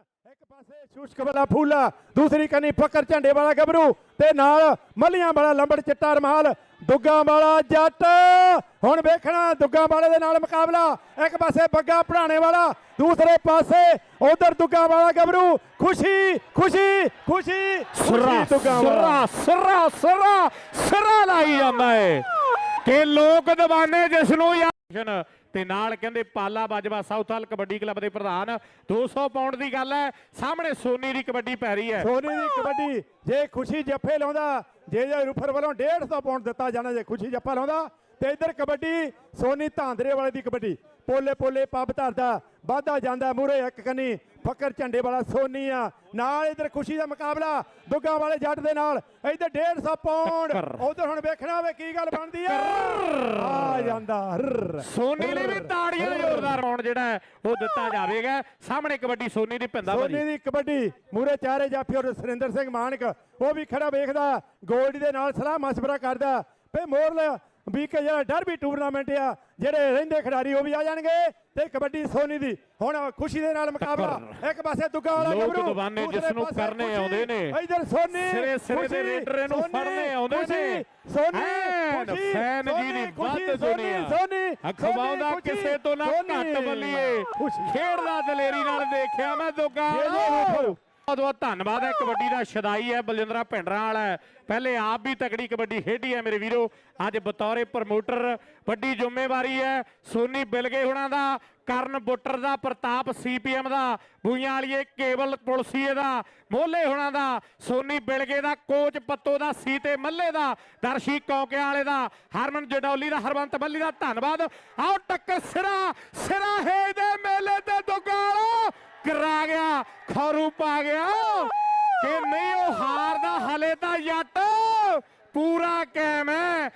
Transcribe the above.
ਇੱਕ ਪਾਸੇ ਸ਼ੁਸ਼ਕ ਵਾਲਾ ਫੂਲਾ ਦੂਸਰੀ ਕੰਨੀ ਫੱਕਰ ਝੰਡੇ ਵਾਲਾ ਗੱਭਰੂ ਤੇ ਨਾਲ ਮੱਲੀਆਂ ਵਾਲਾ ਲੰਬੜ ਚਿੱਟਾ ਰਮਾਲ ਦੁੱਗਾ ਵਾਲਾ ਜੱਟ। ਹੁਣ ਵੇਖਣਾ ਦੁੱਗਾ ਵਾਲੇ ਦੇ ਨਾਲ ਮੁਕਾਬਲਾ ਇੱਕ ਪਾਸੇ ਬੱਗਾ ਪੜਾਣੇ ਵਾਲਾ ਦੂਸਰੇ ਪਾਸੇ ਉਧਰ ਦੁੱਗਾ ਵਾਲਾ ਗੱਭਰੂ ਖੁਸ਼ੀ ਖੁਸ਼ੀ ਖੁਸ਼ੀ ਸਰਾ ਸਰਾ ਸਰਾ ਸਰਾ ਸਰਾ ਲਾਈ ਜਾਂਦਾ ਏ ਕਿ ਲੋਕ ਦੀਵਾਨੇ ਜਿਸ ਨੂੰ ਯਾਰ ਤੇ ਨਾਲ ਕਹਿੰਦੇ Pala Bajwa Southall kabaddi club ਦੇ ਪ੍ਰਧਾਨ 200 ਪਾਉਂਡ ਦੀ ਗੱਲ ਹੈ, ਸਾਹਮਣੇ ਸੋਨੀ ਦੀ ਕਬੱਡੀ ਪੈ ਰਹੀ ਹੈ। ਸੋਨੀ ਦੀ ਕਬੱਡੀ, ਜੇ ਖੁਸ਼ੀ ਜੱਫੇ ਲਾਉਂਦਾ, ਜੇ ਜੇ ਰੂਫਰ ਵੱਲੋਂ 150 ਪਾਉਂਡ ਦਿੱਤਾ ਜਾਣਾ, ਜੇ ਖੁਸ਼ੀ ਜੱਫਾ ਲਾਉਂਦਾ ਤੇ ਇਧਰ ਕਬੱਡੀ ਸੋਨੀ ਧਾਂਦਰੇ ਵਾਲੇ ਦੀ ਕਬੱਡੀ। ਪੋਲੇ ਪੋਲੇ ਪੱਬ ਧਰਦਾ ਵਾਧਾ ਜਾਂਦਾ ਮੂਰੇ ਇੱਕ ਕੰਨੀ ਫੱਕਰ ਝੰਡੇ ਵਾਲਾ ਸੋਨੀ ਆ। ਨਾਲ ਇਧਰ ਖੁਸ਼ੀ ਦਾ ਮੁਕਾਬਲਾ ਦੁੱਗਾ ਵਾਲੇ ਜੱਟ ਦੇ ਨਾਲ। ਇਧਰ 150 ਪਾਉਂਡ ਟੱਕਰ। ਉਧਰ ਹੁਣ ਵੇਖਣਾ ਵੇ ਕੀ ਗੱਲ ਬਣਦੀ ਆ। ਆ ਜਾਂਦਾ। ਸੋਨੀ ਲਈ ਵੀ ਤਾੜੀਆਂ ਜ਼ੋਰਦਾਰ ਰੌਣ ਜਿਹੜਾ ਉਹ ਦਿੱਤਾ ਜਾਵੇਗਾ। ਸਾਹਮਣੇ ਕਬੱਡੀ ਸੋਨੀ ਦੀ ਪਿੰਦਾ ਸੋਨੀ ਦੀ ਕਬੱਡੀ ਮੂਰੇ ਚਾਰੇ ਜਾਫੀ ਔਰ ਸੁਰਿੰਦਰ ਸਿੰਘ ਮਾਨਕ ਉਹ ਵੀ ਖੜਾ ਵੇਖਦਾ। ਗੋਲਡੀ ਦੇ ਨਾਲ ਸਲਾਹ ਮਸ਼ਵਰਾ ਕਰਦਾ। ਭਈ ਮੋਰਲ ਵੀ ਕਿ ਜਿਹੜਾ ਡਰਬੀ ਟੂਰਨਾਮੈਂਟ ਆ ਜਿਹੜੇ ਰਹਿੰਦੇ ਖਿਡਾਰੀ ਉਹ ਵੀ ਆ ਜਾਣਗੇ ਤੇ ਕਬੱਡੀ ਸੋਨੀ ਦੀ ਹੁਣ ਖੁਸ਼ੀ ਦੇ ਨਾਲ ਮੁਕਾਬਲਾ ਇੱਕ ਪਾਸੇ ਦੁੱਗਾ ਵਾਲਾ ਲੋਕ ਗੱਭਰੂ, ਦੀਵਾਨੇ ਦੂਸਰੇ ਜਿਸ ਨੂੰ ਕਰਨੇ ਆਉਂਦੇ ਨੇ। ਇੱਧਰ ਸੋਨੀ ਸਿਰੇ ਸਿਰੇ ਦੇ ਰੇਡਰ ਸੋਨੀ, ਫੜਨੇ ਆਉਂਦੇ ਨੇ। ਸੋਨੀ ਖੁਸ਼ੀ, ਫੈਨ ਜੀ ਦੀ ਵੱਧ ਸੋਨੀ, ਦੁਨੀਆ। ਸੋਨੀ ਅਖਵਾਉਂਦਾ ਸੋਨੀ, ਕਿਸੇ ਤੋਂ ਨਾ ਘੱਟ ਬੱਲੀਏ ਖੇਡਦਾ ਦਲੇਰੀ ਨਾਲ ਦੇਖਿਆ ਮੈਂ ਦੋਗਾ ਵੇਖੋ। ਬਹੁਤ ਬਹੁਤ ਧੰਨਵਾਦ ਹੈ ਕਬੱਡੀ ਦਾ ਸ਼ਦਾਈ ਹੈ, ਬਲਜਿੰਦਰਾ ਭਿੰਡਰਾਂ ਵਾਲਾ ਪਹਿਲੇ ਆਪ ਵੀ ਤਕੜੀ ਕਬੱਡੀ ਖੇਡੀ ਹੈ ਮੇਰੇ ਵੀਰੋ। ਅੱਜ ਬਤੌਰੇ ਪ੍ਰਮੋਟਰ, ਵੱਡੀ ਜ਼ਿੰਮੇਵਾਰੀ ਹੈ, ਸੋਨੀ ਬਿਲਗੇ ਹੁਣਾਂ ਦਾ, ਕਰਨ ਬੁੱਟਰ ਦਾ, ਪ੍ਰਤਾਪ ਸੀਪੀਐਮ ਦਾ, ਬੂਈਆਂ ਵਾਲੀਏ ਕੇਵਲ ਪੁਲਸੀਏ ਦਾ ਮੋਹਲੇ ਹੁਣਾਂ ਦਾ, ਸੋਨੀ ਬਿਲਗੇ ਦਾ, ਕੋਚ ਪੱਤੋ ਦਾ, ਸੀਤੇ ਮੱਲੇ ਦਾ, ਦਰਸ਼ੀ ਕੌਕਿਆਂ ਵਾਲੇ ਦਾ, ਹਰਮਨ ਜਡੌਲੀ ਦਾ ਹਰਵੰਤ ਮੱਲੀ ਦਾ, ਧੰਨਵਾਦ। ਆਓ ਟੱਕਰ ਸਿਰਾ ਸਿਰਾ ਹੈ ਕਰਾ ਗਿਆ, ਖਰੂ ਪਾ ਗਿਆ। ਕਿ ਨਹੀਂ, ਉਹ ਹਾਰਦਾ, ਹਲੇ ਤਾਂ ਜੱਟ। ਪੂਰਾ ਕਾਇਮ ਹੈ।